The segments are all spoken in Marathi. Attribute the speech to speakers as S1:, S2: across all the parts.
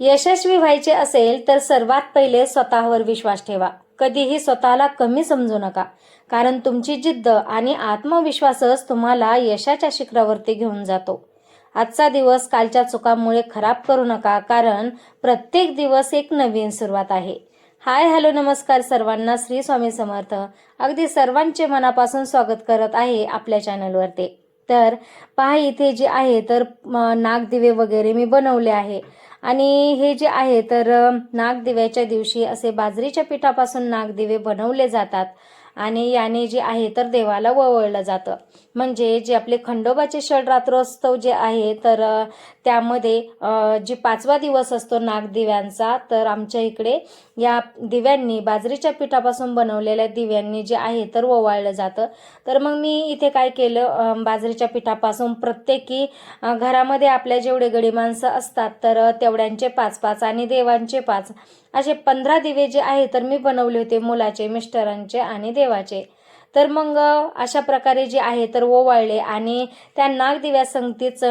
S1: यशस्वी व्हायचे असेल तर सर्वात पहिले स्वतःवर विश्वास ठेवा. कधीही स्वतःला कमी समजू नका. कारण तुमची जिद्द आणि आत्मविश्वासच तुम्हाला यशाच्या शिखरावरती घेऊन जातो. आजचा दिवस कालच्या चुकांमुळे खराब करू नका कारण प्रत्येक दिवस एक नवीन सुरुवात आहे. हाय हॅलो नमस्कार सर्वांना. श्री स्वामी समर्थ. अगदी सर्वांचे मनापासून स्वागत करत आहे आपल्या चॅनलवरती. तर पहा इथे जे आहे तर नागदिवे वगैरे मी बनवले आहे. आणि हे जे आहे तर नागदिव्याच्या दिवशी असे बाजरीच्या पिठापासून नागदिवे बनवले जातात. आणि याने जे आहे तर देवाला वळलं जातं. म्हणजे जे आपले खंडोबाचे षडरात्रोत्सव जे आहे तर त्यामध्ये जे पाचवा दिवस असतो नागदिव्यांचा तर आमच्या इकडे या दिव्यांनी बाजरीच्या पिठापासून बनवलेल्या दिव्यांनी जे आहे तर ओवाळलं जातं. तर मग मी इथे काय केलं बाजरीच्या पिठापासून प्रत्येकी घरामध्ये आपल्या जेवढे गडी माणसं असतात तर तेवढ्यांचे पाच पाच आणि देवांचे पाच. असे पंधरा दिवे जे आहे तर मी बनवले होते मुलाचे मिस्टरांचे आणि देवाचे. तर मग अशा प्रकारे जे आहे तर ओवाळले आणि त्या नागदिव्या संगतीच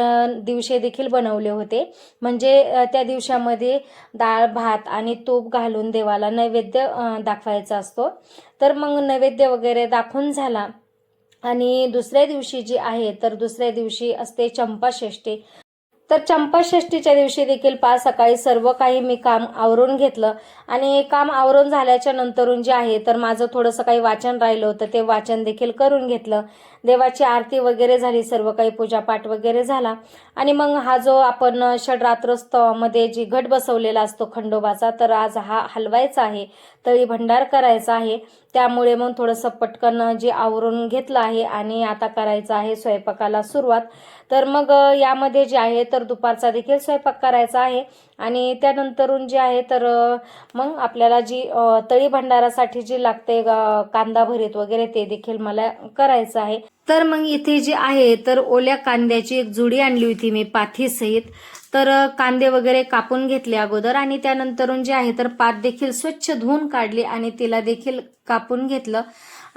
S1: दिवशी देखील बनवले होते. म्हणजे त्या दिवसामध्ये डाळ भात आणि तूप घालून देवाला नैवेद्य दाखवायचा असतो. तर मग नैवेद्य वगैरे दाखवून झाला. आणि दुसऱ्या दिवशी जी आहे तर दुसऱ्या दिवशी असते चंपाषष्ठी. तर चंपाषष्टीच्या दिवशी देखील पाच सकाळी सर्व काही मी काम आवरून घेतलं. आणि काम आवरून झाल्याच्या नंतरून जे आहे तर माझं थोडंसं काही वाचन राहिलं होतं ते वाचन देखील करून घेतलं. देवाची आरती वगैरे झाली सर्व काही पूजापाठ वगैरे झाला. आणि मग हा जो आपण षडरात्रोत्सवामध्ये जी घट बसवलेला असतो खंडोबाचा तर आज हा हलवायचा आहे तळी भंडार करायचा आहे. त्यामुळे मग थोडंसं पटकन जे आवरून घेतलं आहे आणि आता करायचं आहे स्वयंपाकाला सुरुवात. तर मग यामध्ये जे आहे तर दुपारचा देखील स्वयंपाक करायचा आहे. आणि त्यानंतरून जे आहे तर मग आपल्याला जी तळी भंडारासाठी जी लागते कांदा भरीत वगैरे ते देखील मला करायचं आहे. तर मग इथे जे आहे तर ओल्या कांद्याची एक जुडी आणली होती मी पाथीसहित तर कांदे वगैरे कापून घेतले अगोदर आणि त्यानंतरून जे आहे तर पात देखील स्वच्छ धुवून काढली आणि तिला देखील कापून घेतलं.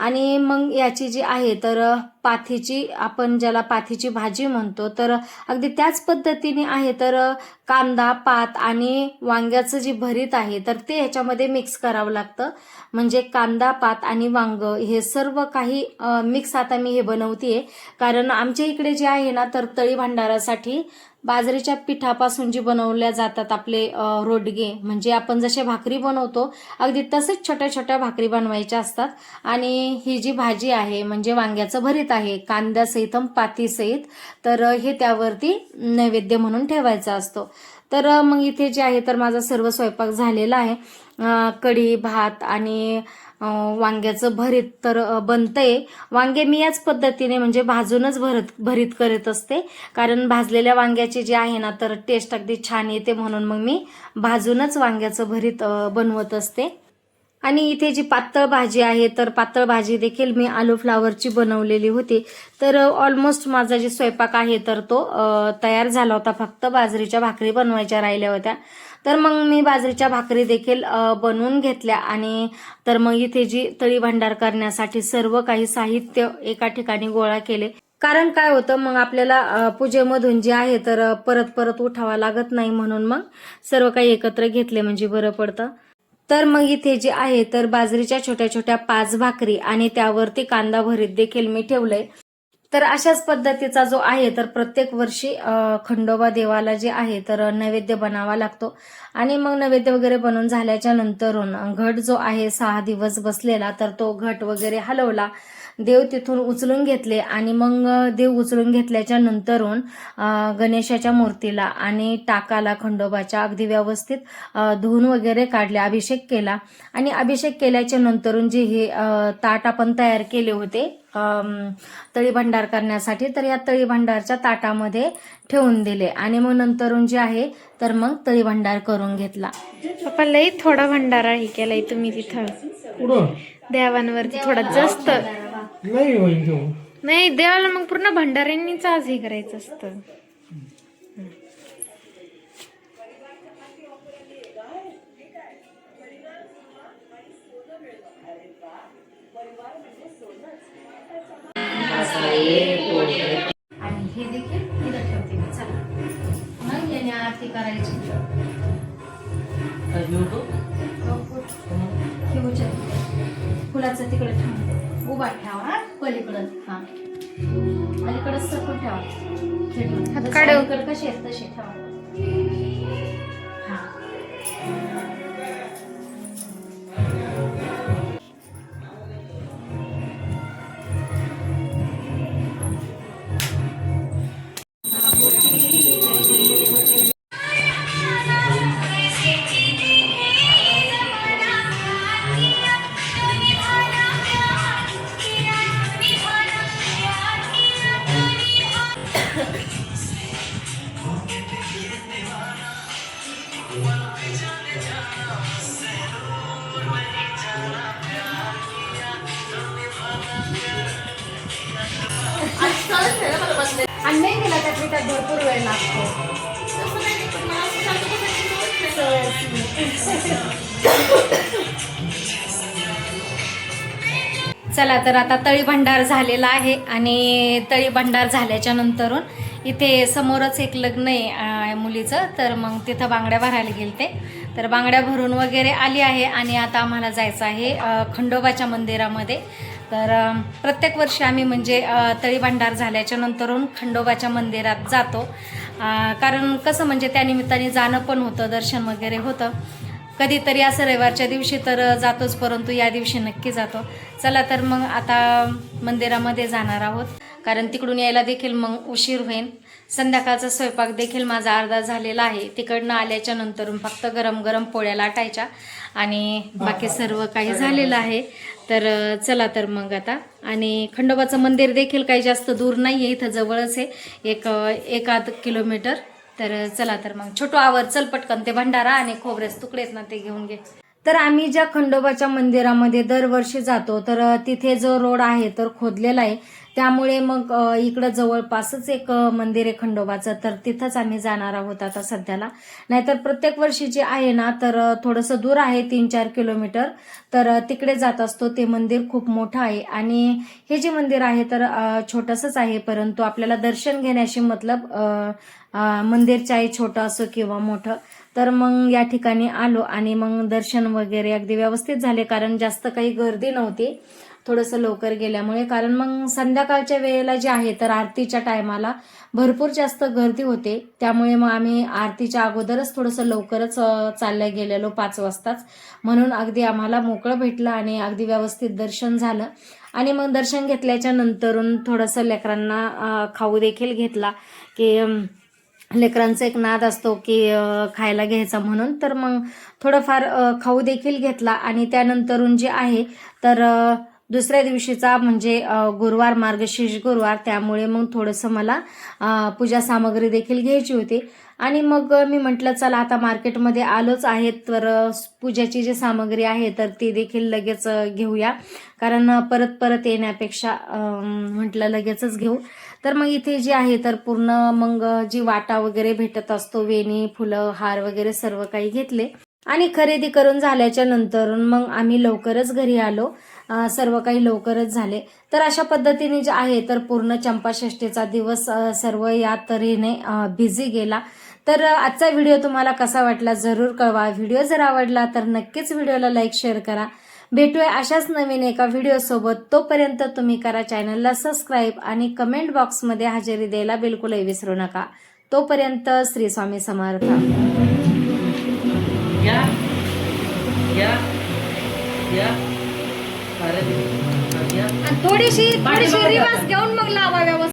S1: आणि मग याची जी आहे तर पाथीची आपण ज्याला पाथीची भाजी म्हणतो तर अगदी त्याच पद्धतीने आहे तर कांदा पात आणि वांग्याचं जी भरीत आहे तर ते ह्याच्यामध्ये मिक्स करावं लागतं. म्हणजे कांदा पात आणि वांग हे सर्व काही मिक्स आता मी हे बनवतीये. कारण आमच्या इकडे जे आहे ना तर तळी भांडारासाठी बाजरीच्या पिठापासून जी बनवल्या जातात आपले रोडगे म्हणजे आपण जसे भाकरी बनवतो अगदी तसेच छोट्या छोट्या भाकरी बनवायच्या असतात. आणि ही जी भाजी आहे म्हणजे वांग्याचं भरीत आहे कांद्यासहित पातीसहित तर हे त्यावरती नैवेद्य म्हणून ठेवायचा असतो. तर मग इथे जे आहे तर माझा सर्व स्वयंपाक झालेला आहे. कढी भात आणि वांग्याचं भरीत तर बनतंय. वांगे मी याच पद्धतीने म्हणजे भाजूनच भरत भरीत करत असते. कारण भाजलेल्या वांग्याची जी आहे ना तर टेस्ट अगदी छान येते म्हणून मग मी भाजूनच वांग्याचं भरीत बनवत असते. आणि इथे जी पातळ भाजी आहे तर पातळ भाजी देखील मी आलू फ्लावरची बनवलेली होती. तर ऑलमोस्ट माझा जे स्वयंपाक आहे तर तो तयार झाला होता. फक्त बाजरीच्या भाकरी बनवायच्या राहिल्या होत्या. तर मग मी बाजरीच्या भाकरी देखील बनवून घेतल्या आणि तर मग इथे जी तळी भांडार करण्यासाठी सर्व काही साहित्य एका ठिकाणी गोळा केले. कारण काय होतं मग आपल्याला पूजेमधून जे आहे तर परत परत उठावा लागत नाही म्हणून मग सर्व काही एकत्र घेतले म्हणजे बरं पडतं. तर मग इथे जे आहे तर बाजरीच्या छोट्या छोट्या पाच भाकरी आणि त्यावरती कांदा भरीत देखील मी ठेवलंय. तर अशाच पद्धतीचा जो आहे तर प्रत्येक वर्षी खंडोबा देवाला जे आहे तर नैवेद्य बनावा लागतो. आणि मग नैवेद्य वगैरे बनवून झाल्याच्या नंतरून घट जो आहे सहा दिवस बसलेला तर तो घट वगैरे हलवला. देव तिथून उचलून घेतले आणि मग देव उचलून घेतल्याच्या नंतरून गणेशाच्या मूर्तीला आणि टाकाला खंडोबाच्या अगदी व्यवस्थित धुवून वगैरे काढले अभिषेक केला. आणि अभिषेक केल्याच्या नंतरून जे हे ताट आपण तयार केले होते अम, तळी भंडार करण्यासाठी तर या तळी भंडारच्या ताटामध्ये ठेवून दिले. आणि मग नंतरून जे आहे तर मग तळी भंडार करून घेतला.
S2: पप्पा लई थोडा भंडारा हे केलाय तुम्ही तिथं. देवांवरती थोडा जास्त.
S3: नाही होईल तो.
S2: नाही देवाला मग पूर्ण भंडाऱ्यांनीच आज हे करायचं असतं.
S1: आणि हे देखील इथं ठेवते मी. चला. मग याने आरती करायची. हे. फुलाचं तिकडे ठेवून दे उभा ठेवा हा. पलीकडं. हा. अलीकडं सरकून ठेवा. कसे आहेत तसे ठेवा. आणि नाही दिला त्यातली त्यात भरपूर वेळ लागतो चला तर आता तळी भंडार झालेला आहे आणि तळी भंडार झाल्याच्या नंतरून इथे समोरच एक लग्न आहे मुलीचं. तर मग तिथं बांगड्या भरायला गेलते. तर बांगड्या भरून वगैरे आली आहे आणि आता आम्हाला जायचं आहे खंडोबाच्या मंदिरामध्ये. तर प्रत्येक वर्षी आम्ही म्हणजे अं, तळी झाल्याच्या नंतरून खंडोबाच्या मंदिरात जातो. कारण कसं म्हणजे त्यानिमित्ताने जाणं पण होतं दर्शन वगैरे होतं. कधीतरी असं रविवारच्या दिवशी तर जातोच परंतु या दिवशी नक्की जातो. चला तर मग आता मंदिरामध्ये जाणार आहोत. कारण तिकडून यायला देखील मग उशीर होईल संध्याकाळचा स्वयंपाक देखील माझा अर्धा झालेला आहे. तिकडनं आल्याच्यानंतर फक्त गरम गरम पोळ्या लाटायच्या आणि बाकी सर्व काही झालेलं आहे. तर चला तर मग आता. आणि खंडोबाचं मंदिर देखील काही जास्त दूर नाही आहे इथं जवळच आहे. एक एकाद किलोमीटर. तर चला तर मग. छोटू आवर चल पटकन ते भंडारा आणि खोबरेच तुकडे आहेत ना ते घेऊन घे. तर आम्ही ज्या खंडोबाच्या मंदिरामध्ये दरवर्षी जातो तर तिथे जो रोड आहे तर खोदलेला आहे. त्यामुळे मग इकडं जवळपासच एक मंदिर आहे खंडोबाचं. तर तिथंच आम्ही जाणार आहोत आता सध्याला. नाहीतर प्रत्येक वर्षी जे आहे ना तर थोडंसं दूर आहे तीन चार किलोमीटर. तर तिकडे जात असतो. ते मंदिर खूप मोठं आहे. आणि हे जे मंदिर आहे तर छोटंसंच आहे. परंतु आपल्याला दर्शन घेण्याशी मतलब मंदिर चाहे छोटं असो किंवा मोठं. तर मग या ठिकाणी आलो आणि मग दर्शन वगैरे अगदी व्यवस्थित झाले. कारण जास्त काही गर्दी नव्हती. थोडंसं लवकर गेल्यामुळे. कारण मग संध्याकाळच्या वेळेला जे आहे तर आरतीच्या टायमाला भरपूर जास्त गर्दी होते. त्यामुळे मग आम्ही आरतीच्या अगोदरच थोडंसं लवकरच अ, चालल्या गेलेलो पाच वाजताच. म्हणून अगदी आम्हाला मोकळं भेटलं आणि अगदी व्यवस्थित दर्शन झालं. आणि मग दर्शन घेतल्याच्या नंतरून थोडंसं लेकरांना खाऊ देखील घेतला. की लेकरांचा एक नाद असतो की खायला घ्यायचा म्हणून. तर मग थोडंफार खाऊ देखील घेतला. आणि त्यानंतरून जे आहे तर दुसऱ्या दिवशीचा म्हणजे गुरुवार मार्गशीर्ष गुरुवार त्यामुळे मग थोडंसं मला पूजा सामग्री देखील घ्यायची होती. आणि मग मी म्हटलं चला आता मार्केटमध्ये आलोच आहे तर पूजाची जी सामग्री आहे तर ती देखील लगेच घेऊया. कारण परत परत येण्यापेक्षा म्हटलं लगेचच घेऊ. तर मग इथे जे आहे तर पूर्ण मग जी वाटा वगैरे भेटत असतो वेणी फुलं हार वगैरे सर्व काही घेतले. आणि खरेदी करून झाल्याच्यानंतर मग आम्ही लवकरच घरी आलो. सर्व काही लवकरच झाले. तर अशा पद्धतीने जे आहे तर पूर्ण चंपाषष्ठीचा दिवस सर्व या तऱ्हेने बिझी गेला. तर आजचा व्हिडिओ तुम्हाला कसा वाटला जरूर कळवा. व्हिडिओ जर आवडला तर नक्कीच व्हिडिओला लाईक शेअर करा. भेटूया अशाच नवीन एका व्हिडिओ सोबत. तोपर्यंत तुम्ही करा चॅनलला सबस्क्राईब आणि कमेंट बॉक्समध्ये हजेरी द्यायला बिलकुलही विसरू नका. तोपर्यंत श्री स्वामी समर्थ.
S4: या या या.
S2: आणि थोडीशी थोडीशी रिवाज घेऊन मग लावा व्यवस्थित.